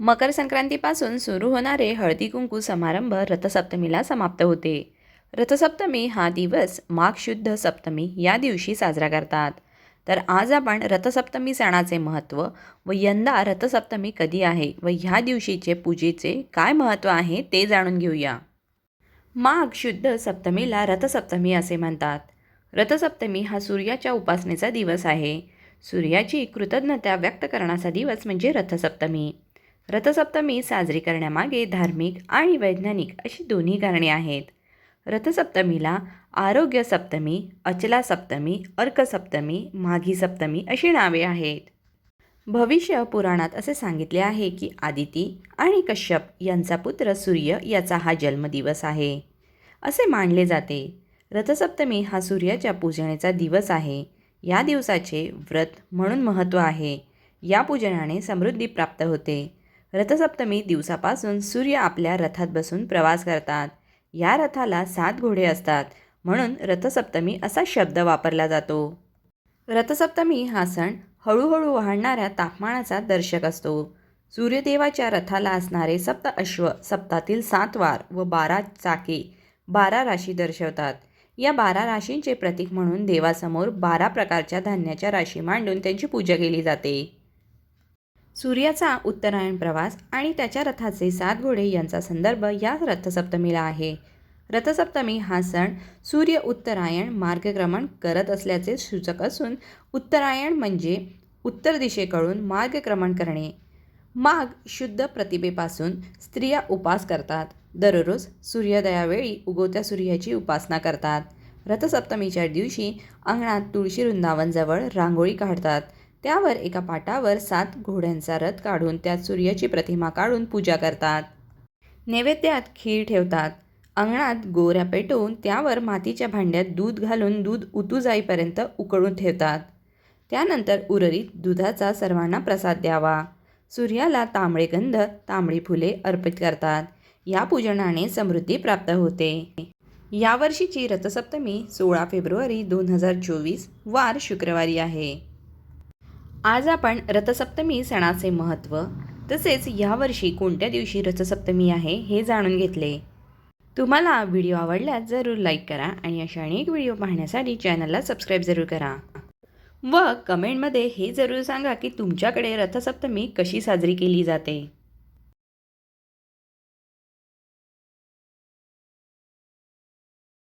मकर संक्रांतीपासून सुरू होणारे हळदी कुंकू समारंभ रथसप्तमीला समाप्त होते. रथसप्तमी हा दिवस माघ शुद्ध सप्तमी या दिवशी साजरा करतात. तर आज आपण रथसप्तमी सणाचे महत्त्व व यंदा रथसप्तमी कधी आहे व ह्या दिवशीचे पूजेचे काय महत्त्व आहे ते जाणून घेऊया. माघ शुद्ध सप्तमीला रथसप्तमी असे म्हणतात. रथसप्तमी हा सूर्याच्या उपासनेचा दिवस आहे. सूर्याची कृतज्ञता व्यक्त करण्याचा दिवस म्हणजे रथसप्तमी. रथसप्तमी साजरी करण्यामागे धार्मिक आणि वैज्ञानिक अशी दोन्ही कारणे आहेत. रथसप्तमीला आरोग्य सप्तमी अचला सप्तमी अर्कसप्तमी माघी सप्तमी अशी नावे आहेत. भविष्य पुराणात असे सांगितले आहे की आदिती आणि कश्यप यांचा पुत्र सूर्य याचा हा जन्मदिवस आहे. असे मानले जाते. रथसप्तमी हा सूर्याच्या पूजनेचा दिवस आहे. या दिवसाचे व्रत म्हणून महत्त्व आहे. या पूजनाने समृद्धी प्राप्त होते. रथसप्तमी दिवसापासून सूर्य आपल्या रथात बसून प्रवास करतात. या रथाला सात घोडे असतात म्हणून रथसप्तमी असा शब्द वापरला जातो. रथसप्तमी हा सण हळूहळू वाढणाऱ्या तापमानाचा दर्शक असतो. सूर्यदेवाच्या रथाला असणारे सप्त अश्व सप्तातील सात वार व बारा चाके बारा राशी दर्शवतात. या बारा राशींचे प्रतीक म्हणून देवासमोर बारा प्रकारच्या धान्याच्या राशी मांडून त्यांची पूजा केली जाते. सूर्याचा उत्तरायण प्रवास आणि त्याच्या रथाचे सात घोडे यांचा संदर्भ या रथसप्तमीला आहे. रथसप्तमी हा सण सूर्य उत्तरायण मार्गक्रमण करत असल्याचे सूचक असून उत्तरायण म्हणजे उत्तर दिशेकडून मार्गक्रमण करणे. माघ शुद्ध प्रतिभेपासून स्त्रिया उपास करतात. दररोज सूर्योदयावेळी उगवत्या सूर्याची उपासना करतात. रथसप्तमीच्या दिवशी अंगणात तुळशी वृंदावनजवळ रांगोळी काढतात. त्यावर एका पाटावर सात घोड्यांचा रथ काढून त्यात सूर्याची प्रतिमा काढून पूजा करतात. नैवेद्यात खीर ठेवतात. अंगणात गोऱ्या पेटवून त्यावर मातीच्या भांड्यात दूध घालून दूध उतू जाईपर्यंत उकळून ठेवतात. त्यानंतर उररीत दुधाचा सर्वांना प्रसाद द्यावा. सूर्याला तांबडे गंध तांबडी फुले अर्पित करतात. या पूजनाने समृद्धी प्राप्त होते. यावर्षीची रथसप्तमी सोळा फेब्रुवारी दोन हजार चोवीस वार शुक्रवारी आहे. आज आपण रथसप्तमी सणाचे महत्त्व तसेच यावर्षी कोणत्या दिवशी रथसप्तमी आहे हे जाणून घेतले. तुम्हाला व्हिडिओ आवडल्यास जरूर लाईक करा आणि अशा अनेक व्हिडिओ पाहण्यासाठी चॅनलला सबस्क्राईब जरूर करा. व कमेंटमध्ये हे जरूर सांगा की तुमच्याकडे रथसप्तमी कशी साजरी केली जाते.